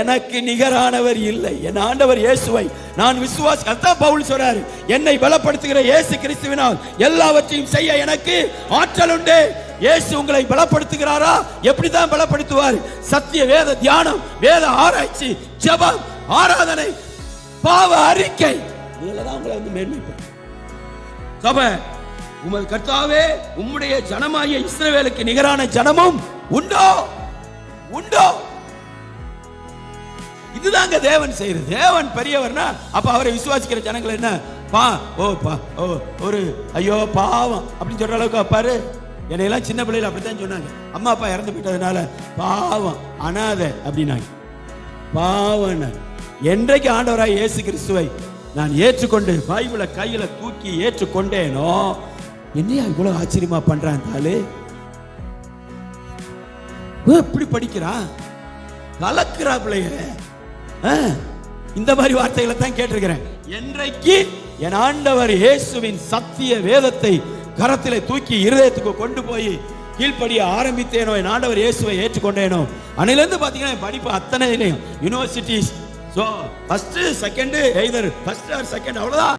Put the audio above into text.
எனக்கு நிகரானவர் இல்லை. என் ஆண்டவர் இயேசுவை நான் விசுவாசி அதான் பவுல் சொல்றாரு. என்னை பலப்படுத்துகிற இயேசு கிறிஸ்துவினால் எல்லாவற்றையும் செய்ய எனக்கு ஆற்றல் உண்டு. இயேசு உங்களை பலப்படுத்துகிறாரா? எப்படிதான் பலப்படுத்துவார்? சத்திய வேத தியானம் வேத ஆராய்ச்சி ஜபம் ஆராதனை பாவ அறிக்கை. இதில் தான் உங்களை வந்து மேன்மைப்படுத்தும். சபை உமது கர்த்தாவே உம்முடைய ஜனமாகிய இஸ்ரவேலுக்கு நிகரான ஜனமும் உண்டோ? உண்டோ? இதுதாங்க தேவன் செய்யறது தேவன் பெரியவர்னா அப்ப அவரை விசுவாசிக்கிற ஜனங்கள் என்ன? பா ஓ பா ஓ ஒரு ஐயோ பாவம் அப்படின்னு சொல்ற அளவுக்கு பாரு என்னையெல்லாம் சின்ன பிள்ளையில அப்படித்தான் சொன்னாங்க. அம்மா அப்பா இறந்து போயிட்டதுனால பாவம் அனாதை அப்படின்னாங்க. பாவம் என்றைக்கு ஆண்டவராய் இயேசு கிறிஸ்துவை நான் ஏற்றுக்கொண்டு பைபிளை கையில தூக்கி ஏற்றுக்கொண்டேனோ என்னையா இவ்வளவு ஆச்சரியமா பண்றான் தாளு? எப்படி படிக்கிறான்? கலக்கிறா பிள்ளைய இந்த மாதிரி வார்த்தைகளை தான் கேட்டிருக்கிறேன். என்றைக்கு என் ஆண்டவர் இயேசுவின் சத்திய வேதத்தை கரத்தில் தூக்கி இருதயத்துக்கு கொண்டு போய் கீழ்ப்படிய ஆரம்பித்தேனோ என் ஆண்டவர் இயேசுவை ஏற்றுக்கொண்டேனோ அன்னிலிருந்து பார்த்தீங்கன்னா படிப்பு படிப்பு அத்தனையிலையும். Universities so first second either first or second அவ்வளோதான்